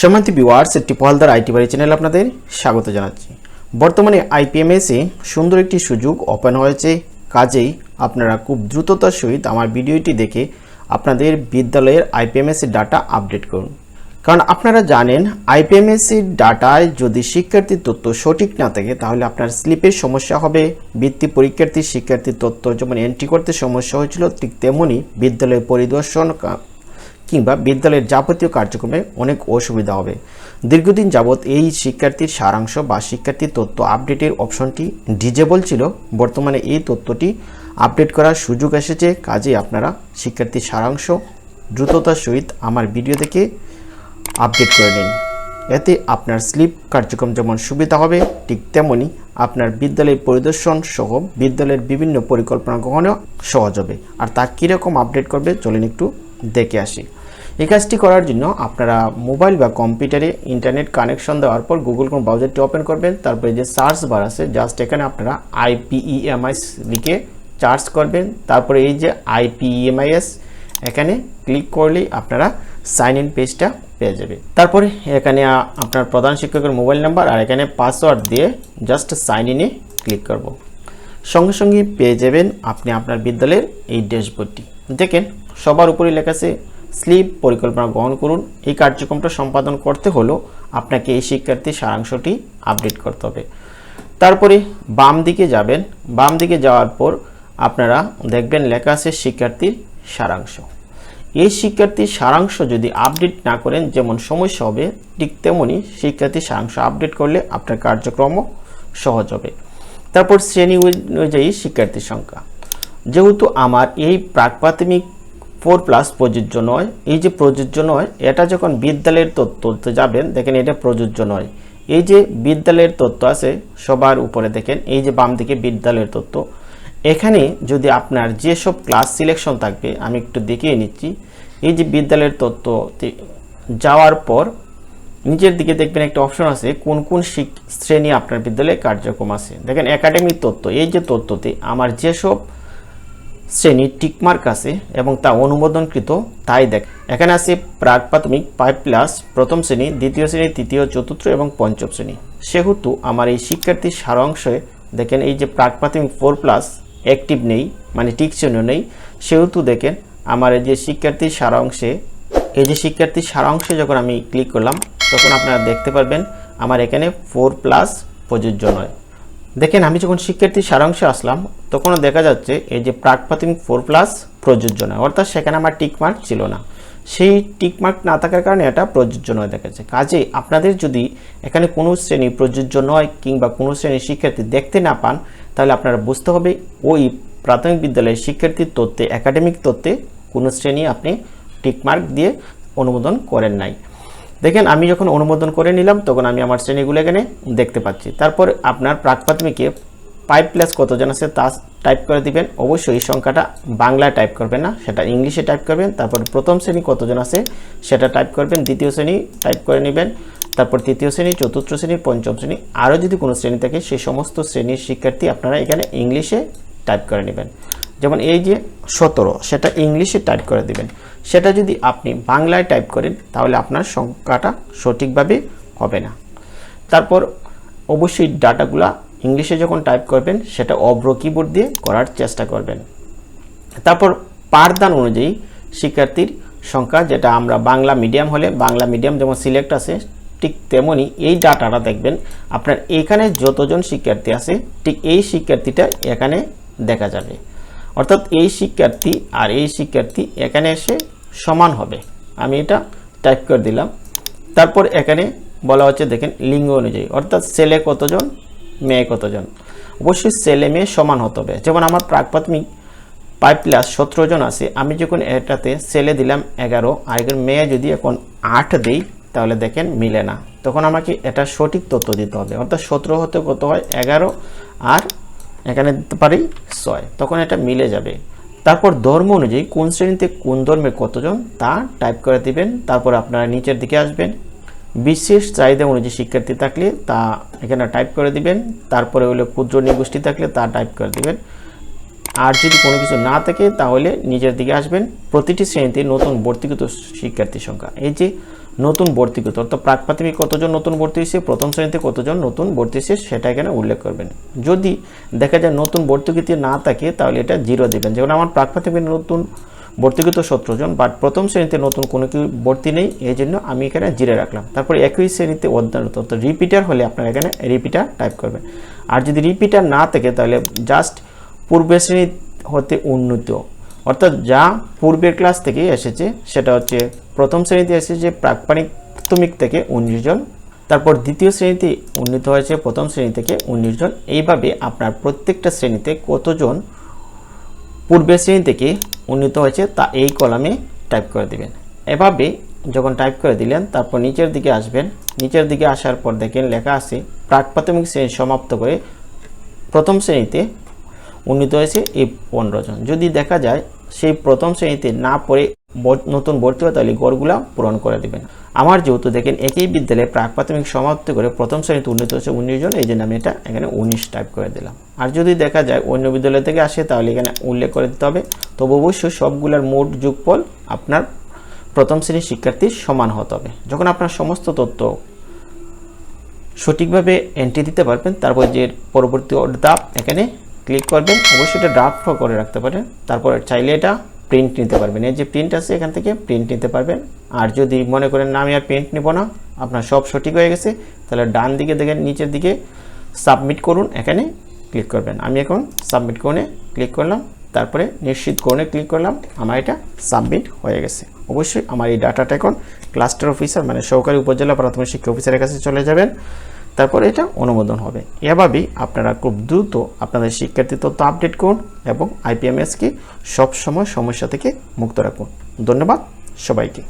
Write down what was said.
সমান্তি বিওয়ার্স একটি পহলদার আইটি বাড়ি চ্যানেল আপনাদের স্বাগত জানাচ্ছি। বর্তমানে আইপিএমএসে সুন্দর একটি সুযোগ ওপেন হয়েছে। কাজেই আপনারা খুব দ্রুততার সহিত আমার ভিডিওটি দেখে আপনাদের বিদ্যালয়ের আইপিএমএস এর ডাটা আপডেট করুন। কারণ আপনারা জানেন আইপিএমএস এর ডাটায় যদি শিক্ষার্থীর তথ্য সঠিক না থাকে, তাহলে আপনার স্লিপের সমস্যা হবে। বৃত্তি পরীক্ষার্থীর শিক্ষার্থীর তথ্য যেমন এন্ট্রি করতে সমস্যা হয়েছিল, ঠিক তেমনই বিদ্যালয় পরিদর্শন কিংবা বিদ্যালয়ের যাবতীয় কার্যক্রমে অনেক অসুবিধা হবে। দীর্ঘদিন যাবৎ এই শিক্ষার্থীর সারাংশ বা শিক্ষার্থীর তথ্য আপডেটের অপশনটি ডিজেবল ছিল। বর্তমানে এই তথ্যটি আপডেট করার সুযোগ এসেছে। কাজে আপনারা শিক্ষার্থীর সারাংশ দ্রুততার সহিত আমার ভিডিও থেকে আপডেট করে নিন। এতে আপনার স্লিপ কার্যক্রম যেমন সুবিধা হবে, ঠিক তেমনই আপনার বিদ্যালয়ের পরিদর্শন সহ বিদ্যালয়ের বিভিন্ন পরিকল্পনা গ্রহণেও সহজ হবে। আর তা কীরকম আপডেট করবে চলেন একটু দেখে আসি। এই কাজটি করার জন্য আপনারা মোবাইল বা কম্পিউটারে ইন্টারনেট কানেকশন দেওয়ার পর গুগল কোন ব্রাউজারটি ওপেন করবেন। তারপরে যে সার্চ বার আছে জাস্ট এখানে আপনারা আইপিইএমআইএস লিখে চার্জ করবেন। তারপরে এই যে আইপিইএমআইএস এখানে ক্লিক করলেই আপনারা সাইন ইন পেজটা পেয়ে যাবে তারপরে এখানে আপনার প্রধান শিক্ষকের মোবাইল নাম্বার আর এখানে পাসওয়ার্ড দিয়ে জাস্ট সাইন ইনে ক্লিক করব। সঙ্গে সঙ্গে পেয়ে যাবেন আপনি আপনার বিদ্যালয়ের এই ড্যাশবোর্ডটি। দেখেন, সবার উপরে লেখা আছে স্লিপ পরিকল্পনা গ্রহণ করুন। এই কার্যক্রমটা সম্পাদন করতে হলো আপনাকে এই শিক্ষার্থীর সারাংশটি আপডেট করতে হবে। তারপরে বাম দিকে যাবেন। বাম দিকে যাওয়ার পর আপনারা দেখবেন লেখা আছে শিক্ষার্থীর সারাংশ। এই শিক্ষার্থীর সারাংশ যদি আপডেট না করেন, যেমন সমস্যা হবে ঠিক তেমনই শিক্ষার্থীর সারাংশ আপডেট করলে আপনার কার্যক্রমও সহজ হবে। তারপর শ্রেণি অনুযায়ী শিক্ষার্থীর সংখ্যা। যেহেতু আমার এই প্রাক প্রাথমিক ফোর প্লাস প্রযোজ্য নয়। এই যে প্রযোজ্য নয়, এটা যখন বিদ্যালয়ের তথ্যতে যাবেন, দেখেন এটা প্রযোজ্য নয়। এই যে বিদ্যালয়ের তথ্য আছে, সবার উপরে দেখেন, এই যে বাম দিকে বিদ্যালয়ের তথ্য এখানে যদি আপনার যেসব ক্লাস সিলেকশন থাকবে, আমি একটু দেখিয়ে নিচ্ছি। এই যে বিদ্যালয়ের তথ্যতে যাওয়ার পর, নিচের দিকে দেখবেন একটা অপশন আছে, কোন কোন শ্রেণি আপনার বিদ্যালয়ে কার্যক্রম আছে। দেখেন একাডেমিক তথ্য এই যে তথ্যতে আমার যেসব শ্রেণির টিকমার্ক আছে এবং তা অনুমোদনকৃত, তাই দেখ। এখানে আছে প্রাক প্রাথমিক ফাইভ প্লাস, প্রথম শ্রেণি, দ্বিতীয় শ্রেণি, তৃতীয়, চতুর্থ এবং পঞ্চম শ্রেণি। সেহেতু আমার এই শিক্ষার্থীর সারাংশে দেখেন এই যে প্রাক প্রাথমিক ফোর প্লাস, অ্যাক্টিভ নেই মানে টিক শ্রেণি নেই। সেহেতু দেখেন আমার এই যে শিক্ষার্থীর সারাংশে, এই যে শিক্ষার্থীর সারাংশে যখন আমি ক্লিক করলাম, তখন আপনারা দেখতে পারবেন আমার এখানে ফোর প্লাস প্রযোজ্য নয়। দেখেন, আমি যখন শিক্ষার্থীর সারাংশে আসলাম, তখনও দেখা যাচ্ছে এই যে প্রাক প্রাথমিক ফোর প্লাস প্রযোজ্য নয় অর্থাৎ সেখানে আমার টিকমার্ক ছিল না। সেই টিকমার্ক না থাকার কারণে এটা প্রযোজ্য নয় দেখাচ্ছে কাজে আপনাদের যদি এখানে কোনো শ্রেণি প্রযোজ্য নয় কিংবা কোনো শ্রেণির শিক্ষার্থী দেখতে না পান, তাহলে আপনারা বুঝতে হবে ওই প্রাথমিক বিদ্যালয়ের শিক্ষার্থীর তত্ত্বে একাডেমিক তত্ত্বে কোনো শ্রেণি আপনি টিকমার্ক দিয়ে অনুমোদন করেন নাই। দেখেন, আমি যখন অনুমোদন করে নিলাম, তখন আমি আমার শ্রেণীগুলো এখানে দেখতে পাচ্ছি। তারপর আপনার প্রাক প্রাথমিকে ফাইভ প্লাস কতজন আছে তা টাইপ করে দিবেন। অবশ্যই এই সংখ্যাটা বাংলায় টাইপ করবেন না, সেটা ইংলিশে টাইপ করবেন। তারপর প্রথম শ্রেণি কতজন আছে সেটা টাইপ করবেন, দ্বিতীয় শ্রেণি টাইপ করে নেবেন। তারপর তৃতীয় শ্রেণি, চতুর্থ শ্রেণি, পঞ্চম শ্রেণি, আরও যদি কোনো শ্রেণি থাকে সেই সমস্ত শ্রেণির শিক্ষার্থী আপনারা এখানে ইংলিশে টাইপ করে নেবেন। যেমন এই যে সতেরো, সেটা ইংলিশে টাইপ করে দিবেন। সেটা যদি আপনি বাংলায় টাইপ করেন, তাহলে আপনার সংখ্যাটা সঠিকভাবে হবে না। তারপর অবশ্যই ডাটাগুলা ইংলিশে যখন টাইপ করবেন, সেটা অব্র কিবোর্ড দিয়ে করার চেষ্টা করবেন। তারপর পাঠদান অনুযায়ী শিক্ষার্থীর সংখ্যা, যেটা আমরা বাংলা মিডিয়াম হলে, বাংলা মিডিয়াম যেমন সিলেক্ট আছে, ঠিক তেমনই এই ডাটাটা দেখবেন, আপনার এখানে যতজন শিক্ষার্থী আছে, ঠিক এই শিক্ষার্থীটা এখানে দেখা যাবে। অর্থাৎ এই শিক্ষার্থী আর এই শিক্ষার্থী এখানে এসে সমান হবে। আমি এটা টাইপ করে দিলাম। তারপর এখানে বলা হচ্ছে, দেখেন, লিঙ্গ অনুযায়ী। অর্থাৎ ছেলে কতজন, মেয়ে কতজন? অবশ্যই ছেলে মেয়ে সমান হতে হবে। যেমন আমার প্রাক প্রাথমিক ফাইভ প্লাস সতেরো জন আছে, আমি যখন এটাতে ছেলে দিলাম এগারো আর মেয়ে যদি এখন আট দিই, তাহলে দেখেন মিলে না। তখন আমাকে এটা সঠিক তথ্য দিতে হবে। অর্থাৎ সতেরো হতে কত হয়? এগারো, আর এখানে দিতে পারি ছয়। তখন এটা মিলে যাবে। তারপর ধর্ম অনুযায়ী কোন শ্রেণীতে কোন ধর্মের কতজন, তা টাইপ করে দিবেন। তারপর আপনারা নিচের দিকে আসবেন। বিশেষ চাহিদা অনুযায়ী শিক্ষার্থী থাকলে তা এখানে টাইপ করে দিবেন। তারপরে হলো ক্ষুদ্র নিগোষ্ঠী থাকলে তা টাইপ করে দিবেন। আর যদি কোনো কিছু না থাকে তাহলে নিজের দিকে আসবেন। প্রতিটি শ্রেণীতে নতুন ভর্তিকৃত শিক্ষার্থীর সংখ্যা। এই যে নতুন ভর্তি করতে। অর্থাৎ প্রাক প্রাথমিক কতজন নতুন ভর্তি হয়েছে, প্রথম শ্রেণীতে কতজন নতুন ভর্তি হয়েছে, সেটা এখানে উল্লেখ করবেন। যদি দেখা যায় নতুন ভর্তুকিতে না থাকে, তাহলে এটা জিরো দেবেন। যেমন আমার প্রাক প্রাথমিক নতুন ভর্তিকৃত সতেরো জন বাট প্রথম শ্রেণীতে নতুন কোনো কিছু ভর্তি নেই এই জন্য আমি এখানে জিরে রাখলাম। তারপর একই শ্রেণীতে অধ্যয়নরত, অর্থাৎ রিপিটার হলে আপনারা এখানে রিপিটার টাইপ করবেন। আর যদি রিপিটার না থাকে, তাহলে জাস্ট পূর্বের শ্রেণি হতে উন্নত। অর্থাৎ যা পূর্বের ক্লাস থেকে এসেছে, সেটা হচ্ছে প্রথম শ্রেণীতে এসেছে প্রাকপানিক প্রাথমিক থেকে উনিশ জন, তারপর দ্বিতীয় শ্রেণীতে উন্নীত হয়েছে প্রথম শ্রেণি থেকে উনিশ জন। এইভাবে আপনার প্রত্যেকটা শ্রেণীতে কতজন পূর্বের শ্রেণি থেকে উন্নীত হয়েছে তা এই কলামে টাইপ করে দিবেন। এভাবে যখন টাইপ করে দিলেন, তারপর নিচের দিকে আসবেন। নিচের দিকে আসার পর দেখেন লেখা আছে, প্রাক প্রাথমিক শ্রেণি সমাপ্ত করে প্রথম শ্রেণীতে উন্নীত হয়েছে এই পনেরো জন। যদি দেখা যায় সেই প্রথম শ্রেণীতে না পড়ে নতুন ভর্তি হয়, তাহলে গড়গুলা পূরণ করে দিবেন। আমার যেহেতু দেখেন একই বিদ্যালয়ে প্রাক প্রাথমিক সমাপ্ত করে প্রথম শ্রেণীতে উন্নীত হচ্ছে উনিশ জন, এই জন্য আমি এটা এখানে উনিশ টাইপ করে দিলাম। আর যদি দেখা যায় অন্য বিদ্যালয় থেকে আসে, তাহলে এখানে উল্লেখ করে দিতে হবে। তবে অবশ্যই সবগুলোর মোট যোগফল আপনার প্রথম শ্রেণির শিক্ষার্থীর সমান হতে হবে। যখন আপনার সমস্ত তথ্য সঠিকভাবে এন্ট্রি দিতে পারবেন, তারপর যে পরবর্তী ধাপ এখানে ক্লিক করবেন, অবশ্যই এটা ড্রাফট করে রাখতে পারেন। তারপর চাইলে এটা প্রিন্ট নিতে পারবেন। এই যে প্রিন্ট আছে এখান থেকে প্রিন্ট নিতে পারবেন। আর যদি মনে করেন না, আমি আর প্রিন্ট নেব না, আপনার সব সঠিক হয়ে গেছে, তাহলে ডান দিকে দেখেন, নিচের দিকে সাবমিট করুন, এখানে ক্লিক করবেন। আমি এখন সাবমিট করে ক্লিক করলাম, তারপরে নিশ্চিত করে ক্লিক করলাম, আমার এটা সাবমিট হয়ে গেছে। অবশ্যই আমার এই ডাটাটা এখন ক্লাস্টার অফিসার মানে সহকারী উপজেলা প্রাথমিক শিক্ষা অফিসারের কাছে চলে যাবেন। তারপরে এটা অনুমোদন হবে। এভাবেই আপনারা খুব দ্রুত আপনাদের শিক্ষার্থী তথ্য আপডেট করুন এবং আইপিএমএসকে সবসময় সমস্যা থেকে মুক্ত রাখুন। ধন্যবাদ সবাইকে।